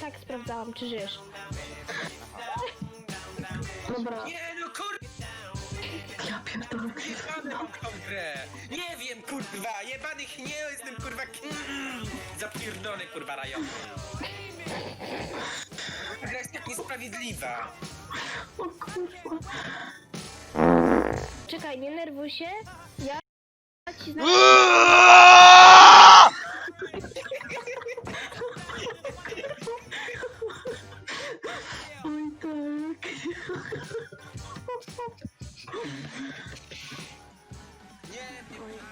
tak sprawdzałam, czy żyjesz. Dobra, Nie no kurwa, ja pierdolę. jebany mam tą grę. Nie wiem kurwa, jebanych nie jestem kurwa mm, zapierdolony kurwa rajony. Ta gra jest tak niesprawiedliwa. O kurwa. Czekaj, nie nerwuj się. Ja ci znam. Nie wiem.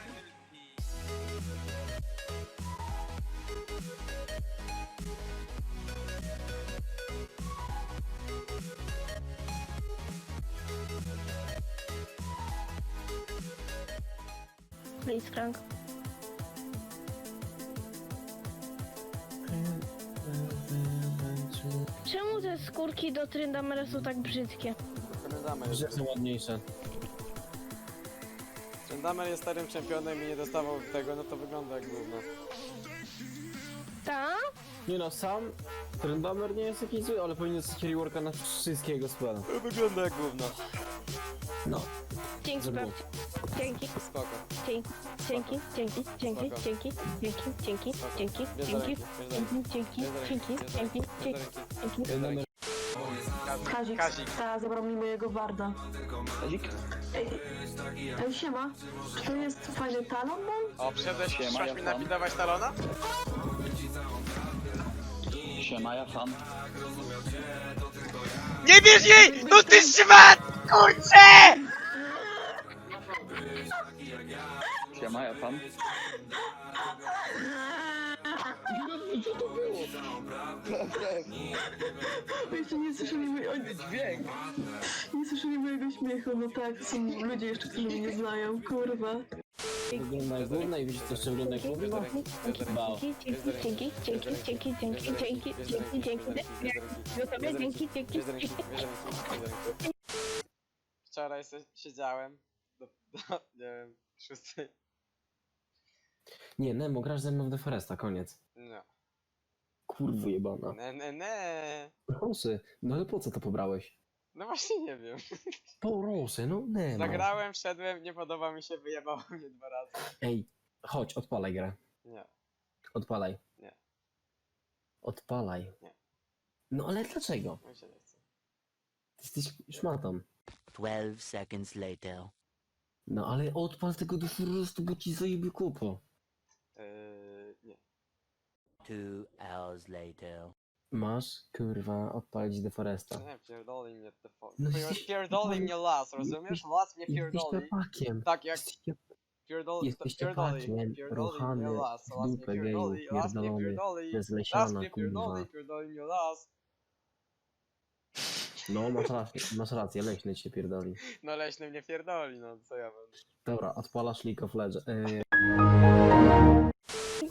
Blitzcrank. Czemu te skórki do Tryndamera są tak brzydkie? Trendamer Że jest, są ładniejsze. Trendamer jest starym czempionem i nie dostawał tego, no to wygląda jak gówno. Ta? Nie no, sam Trendamer nie jest jakiś zły, ale powinien dostać reworka na wszystkie gospoda. To wygląda jak gówno. No, Dzięki, Zrobiło. babci. Dzięki, Spoko. dzięki, dzięki, dzięki, dzięki, Spoko. dzięki, dzięki, dzięki, dzięki, Bierz dzięki, ręki, bierz za ręki. dzięki, dzięki, Bierz dzięki, ręki, dzięki, bierz dzięki, ręki. dzięki. Trendamer Kazik. Kazik. Ta zabrał mi mojego barda. Kazik? Ej, ej siema. Czy to jest fajny talon mam? O, przyszedłeś, Siema, ja mi tam. napidować talona? Siema, ja fan. Nie bierz jej! No ty szmat! Kurczę! Siema, ja fan. Jeszcze nie słyszeli mojego... Dźwięk. Nie słyszeli mojego śmiechu, no tak, są ludzie jeszcze, którzy mnie nie znają, kurwa. Wygląda jak gówno i widzisz co jeszcze jak gówno? Dbał. Dzięki, dzięki, dzięki, dzięki, dzięki, dzięki, dzięki, dzięki, dzięki. Dzięki, dzięki. Wczoraj siedziałem do, do, nie wiem, szóstej. Nie, Nemo, grasz ze mną w The Foresta, koniec. No. Kurwa jebana. Ne, ne, ne. Rosy, no ale po co to pobrałeś? No właśnie nie wiem. Po Rosy, no Nemo. Zagrałem, wszedłem, nie podoba mi się, wyjebało mnie dwa razy. Ej, chodź, odpalaj grę. Nie. Odpalaj. Nie. Odpalaj. Nie. No ale dlaczego? Mi się nie chce. Ty jesteś szmatą. 12 seconds later. No ale odpal tego do Foresta, bo ci zajebie kopo. Two hours later. Masz, kurwa, odpalić The Foresta. Nie, pierdoli mnie te fo... No No jesteś- pierdoli mnie las, rozumiesz? Las mnie Jesteś pierdoli. Tak jak Jesteś pierdoli, Jesteś pierdoli, pierdoli ruchany, mnie las, w las mnie dupę pierdoli, las mnie pierdolony, pierdoli, las bezlesiana, mnie pierdoli, kurwa. pierdoli mnie las. No, masz rację, masz rację, leśny cię pierdoli. No leśny mnie pierdoli, no co ja będę. Dobra, odpalasz League of Legends. Yy,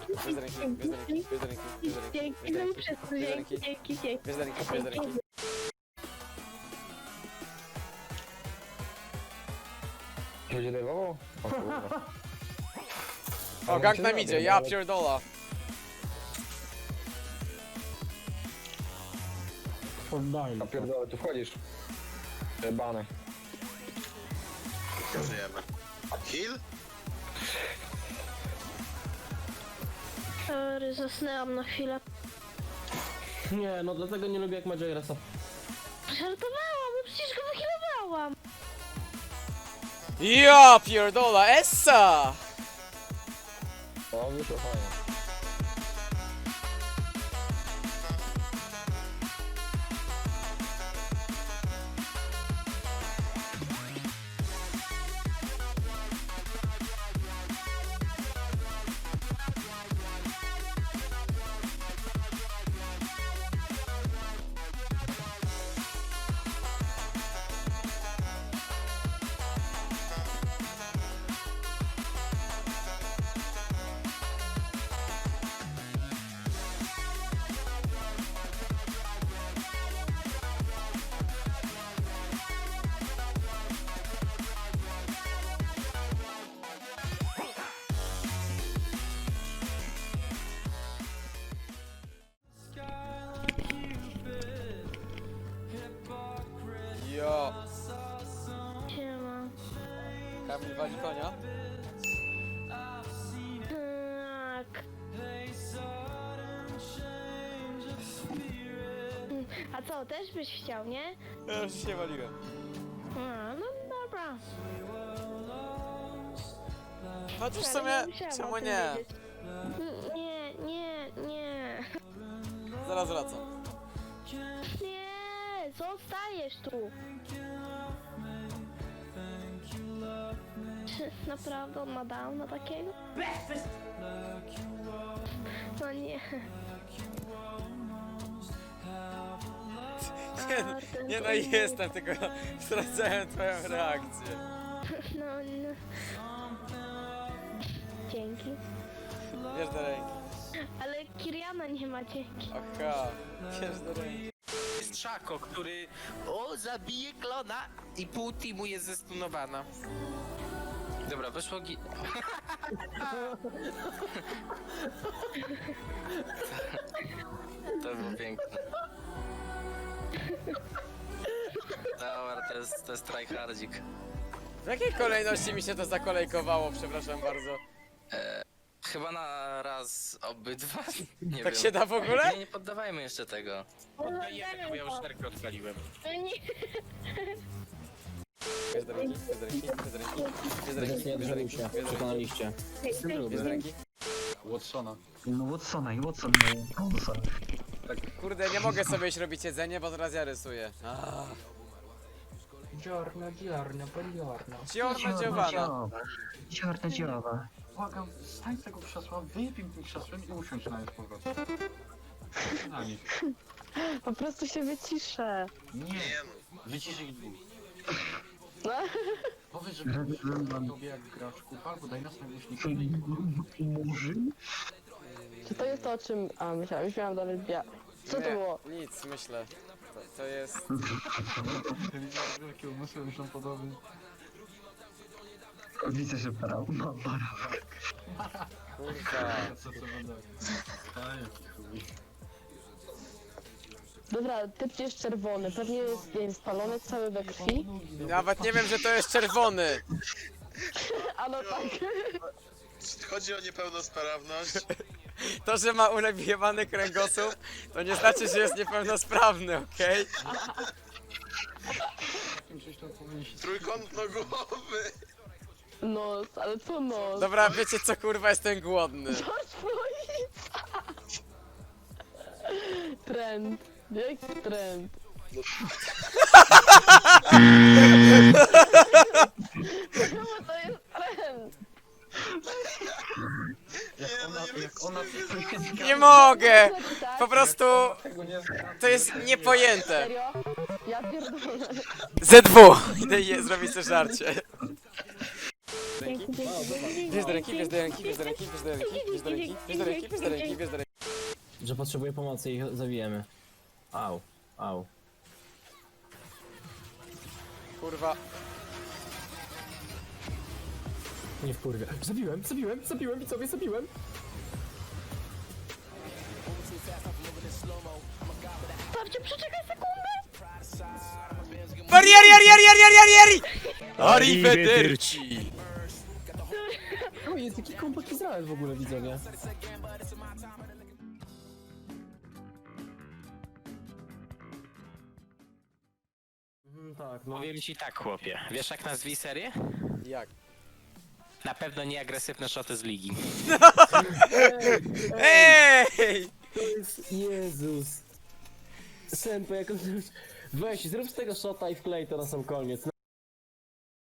bez ręki, bez ręki, bez ręki, bez ręki, bez ręki, bez ręki, Dzięki, dzięki, dzięki. bez ręki, bez ręki. Będzie nerwował? O kurwa. O, gang nam idzie, ja pierdola. Poddaj. A pierdolę, tu wchodzisz. Jebane. Żyjemy. Heal? Sorry, zasnęłam na chwilę. Nie, no dlatego nie lubię jak Majairasa. Żartowałam, no przecież go wychilowałam. Ja pierdola, essa! O, wyszło fajnie. A co, też byś chciał, nie? Ja już się waliłem. A, no dobra. Chociaż w Ale sumie, musiałam o czemu tym nie? wiedzieć. Nie, nie, nie. Zaraz wracam. Nie, zostajesz tu. Czy naprawdę on ma downa takiego? No nie. Nie, Artem, nie no to jestem, tylko sprawdzałem twoją reakcję. No, no. Dzięki. Bierz do ręki. Ale Kiriana nie ma dzięki. Aha, bierz do ręki. Jest Szako, który o, zabije klona i pół teamu jest zestunowana. Dobra, weszło gi... To było piękne. Dobra, to jest, to jest tryhardzik. W jakiej kolejności mi się to zakolejkowało, przepraszam bardzo? Chyba na raz obydwa? Nie Tak wiem. się da w ogóle? Nie, nie poddawajmy jeszcze tego. Oddajemy, bo ja już nerkę odpaliłem. No nie. Bierz do ręki, bierz do ręki, bierz do ręki, bierz do ręki, Nie bierz do ręki, bierz do ręki, przekonaliście. bierz do ręki. Watsona. No Watsona i Watson miał Watson. Kurde, nie mogę sobie iść robić jedzenie, bo teraz ja rysuję. Ah. Giorno, giorno, buongiorno. Giorno Giovanna. Czarna dziowa. Błagam, stań z tego krzesła, wypij tym krzesłem i usiądź na nie z powrotem. Na nich. Po prostu się wyciszę. Nie, wycisz ich dwóch. No. Powiedz, że na tobie jak grasz kupa, albo daj nas na głośniki. Murzyn? Czy to jest to, o czym... A, myślałam, już miałam dalej bia... Co to Nie, było? Nic, myślę. To, to jest... Wielkie umysły już są podobne. Widzę, że parał. No, parał. Kurwa. Co to. Dobra, typ jest czerwony, pewnie jest, nie wiem, spalony cały we krwi. Nawet nie wiem, że to jest czerwony. A no tak. Chodzi o niepełnosprawność. To, że ma ulewjebany kręgosłup, to nie znaczy, że jest niepełnosprawny, okej? Pomyśleć. Trójkątnogłowy. Nos, ale co nos? Dobra, wiecie co, kurwa, jestem głodny. Trend. Jaki trend? Czemu to jest trend? Nie, no nie Jak ona Nie mogę! Po prostu tego nie to jest niepojęte. Serio? Ja pierdolę. ZW! Idę je zrobić to żarcie. Bierz do ręki, bierz do ręki, bierz do ręki, bierz do ręki, bierz do ręki, bierz do ręki, bierz do ręki, bierz do ręki. Że potrzebuję pomocy i ich zabijemy. Au, au. Kurwa. Nie wkurwia. Zabiłem, zabiłem, zabiłem, widzowie, zabiłem. Babciu, przeczekaj sekundę. Barrieri, arieri, arieri, arieri! Arrivederci! O, jest jaki kompot Izrael w ogóle, widzowie. Mhm, tak, no. Powiem ci tak, chłopie. Wiesz jak nazwij serię? Jak? Na pewno nie agresywne szoty z ligi. Ej! To jest Jezus. Senpo, jak on... Weź, zrób z tego shota i wklej to na sam koniec.